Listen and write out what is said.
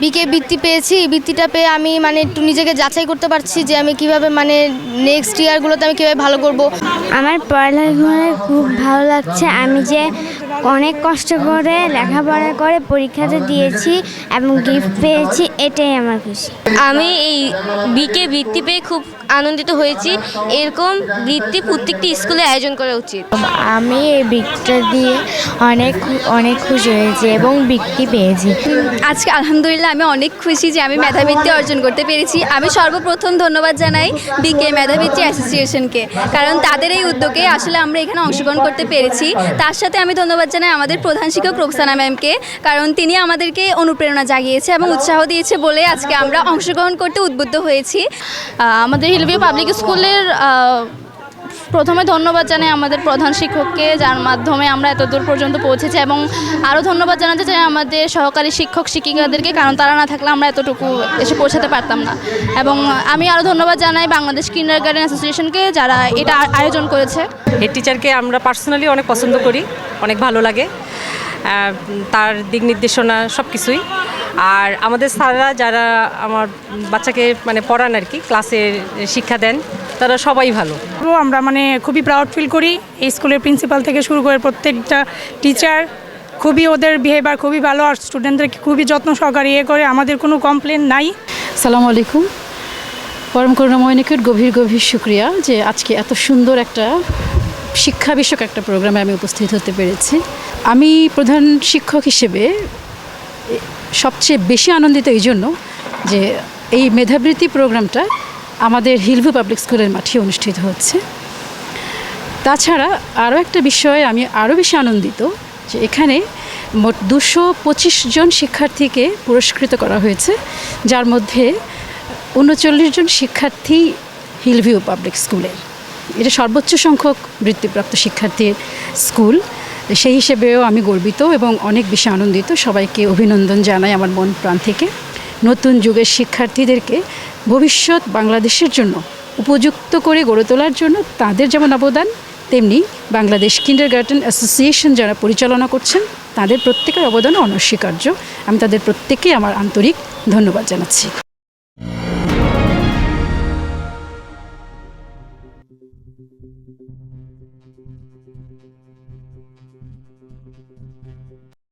বিকে বৃত্তি পেয়েছি। বৃত্তিটা পেয়ে আমি মানে একটু নিজেকে যাচাই করতে পারছি যে আমি কীভাবে মানে নেক্সট ইয়ারগুলোতে আমি কীভাবে ভালো করব। আমার পড়ালেখায় খুব ভালো লাগছে। আমি যে অনেক কষ্ট করে লেখাপড়া করে পরীক্ষাটা দিয়েছি এবং গিফট পেয়েছি এটাই আমার খুশি। আমি এই বিকে বৃত্তি পেয়ে খুব আনন্দিত হয়েছি। এরকম বৃত্তি প্রত্যেকটি স্কুলে আয়োজন করা উচিত। আমি এই বৃত্তিটা দিয়ে অনেক অনেক খুশি হয়েছি এবং বৃত্তি পেয়েছি। আজকে আলহামদুলিল্লাহ আমি অনেক খুশি যে আমি মেধাবৃত্তি অর্জন করতে পেরেছি। আমি সর্বপ্রথম ধন্যবাদ জানাই বিকে মেধাবৃত্তি অ্যাসোসিয়েশনকে কারণ তাদের এই উদ্যোগে আসলে আমরা এখানে অংশগ্রহণ করতে পেরেছি। তার সাথে আমি ধন্যবাদ জানাই আমাদের প্রধান শিক্ষক রোকসানা ম্যামকে, কারণ তিনি আমাদেরকে অনুপ্রেরণা জাগিয়েছে এবং উৎসাহ দিয়েছে বলে আজকে আমরা অংশগ্রহণ করতে উদ্বুদ্ধ হয়েছি। আমাদের হিলভিউ পাবলিক স্কুলের প্রথমে ধন্যবাদ জানাই আমাদের প্রধান শিক্ষককে, যার মাধ্যমে আমরা এত দূর পর্যন্ত পৌঁছেছি এবং আরও ধন্যবাদ জানাতে চাই আমাদের সহকারী শিক্ষক শিক্ষিকাদেরকে, কারণ তারা না থাকলে আমরা এতটুকু এসে পৌঁছাতে পারতাম না। এবং আমি আরও ধন্যবাদ জানাই বাংলাদেশ কিন্ডার গার্ডেন অ্যাসোসিয়েশনকে যারা এটা আয়োজন করেছে। হেড টিচারকে আমরা পার্সোনালি অনেক পছন্দ করি, অনেক ভালো লাগে। তার দিক নির্দেশনা সব কিছুই আর আমাদের স্যাররা যারা আমার বাচ্চাকে মানে পড়ান আর কি ক্লাসে শিক্ষা দেন তারা সবাই ভালো। তো আমরা মানে খুবই প্রাউড ফিল করি। এই স্কুলের প্রিন্সিপাল থেকে শুরু করে প্রত্যেকটা টিচার খুবই ওদের বিহেভিয়ার খুবই ভালো আর স্টুডেন্টদেরকে খুবই যত্ন সহকারে ইয়ে করে আমাদের কোনো কমপ্লেন নাই। সালাম আলাইকুম। পরম করুণাময় নিকট গভীর গভীর শুক্রিয়া যে আজকে এত সুন্দর একটা শিক্ষা বিষয়ক একটা প্রোগ্রামে আমি উপস্থিত হতে পেরেছি। আমি প্রধান শিক্ষক হিসেবে সবচেয়ে বেশি আনন্দিত এই জন্য যে এই মেধাবৃত্তি প্রোগ্রামটা আমাদের হিলভু পাবলিক স্কুলের মাঠে অনুষ্ঠিত হচ্ছে। তাছাড়া আরও একটা বিষয়ে আমি আরও বেশি আনন্দিত যে এখানে মোট দুশো পঁচিশ জন শিক্ষার্থীকে পুরস্কৃত করা হয়েছে, যার মধ্যে উনচল্লিশ জন শিক্ষার্থী হিলভিউ পাবলিক স্কুলের। এটা সর্বোচ্চ সংখ্যক বৃত্তিপ্রাপ্ত শিক্ষার্থীর স্কুল। সেই হিসেবেও আমি গর্বিত এবং অনেক বেশি আনন্দিত। সবাইকে অভিনন্দন জানাই আমার মন প্রাণ থেকে। নতুন যুগের শিক্ষার্থীদেরকে ভবিষ্যৎ বাংলাদেশের জন্য উপযুক্ত করে গড়ে তোলার জন্য তাদের যেমন অবদান, তেমনি বাংলাদেশ কিন্ডার গার্ডেন অ্যাসোসিয়েশন যারা পরিচালনা করছেন, তাদের প্রত্যেকের অবদান অনস্বীকার্য। আমি তাদের প্রত্যেককে আমার আন্তরিক ধন্যবাদ জানাচ্ছি।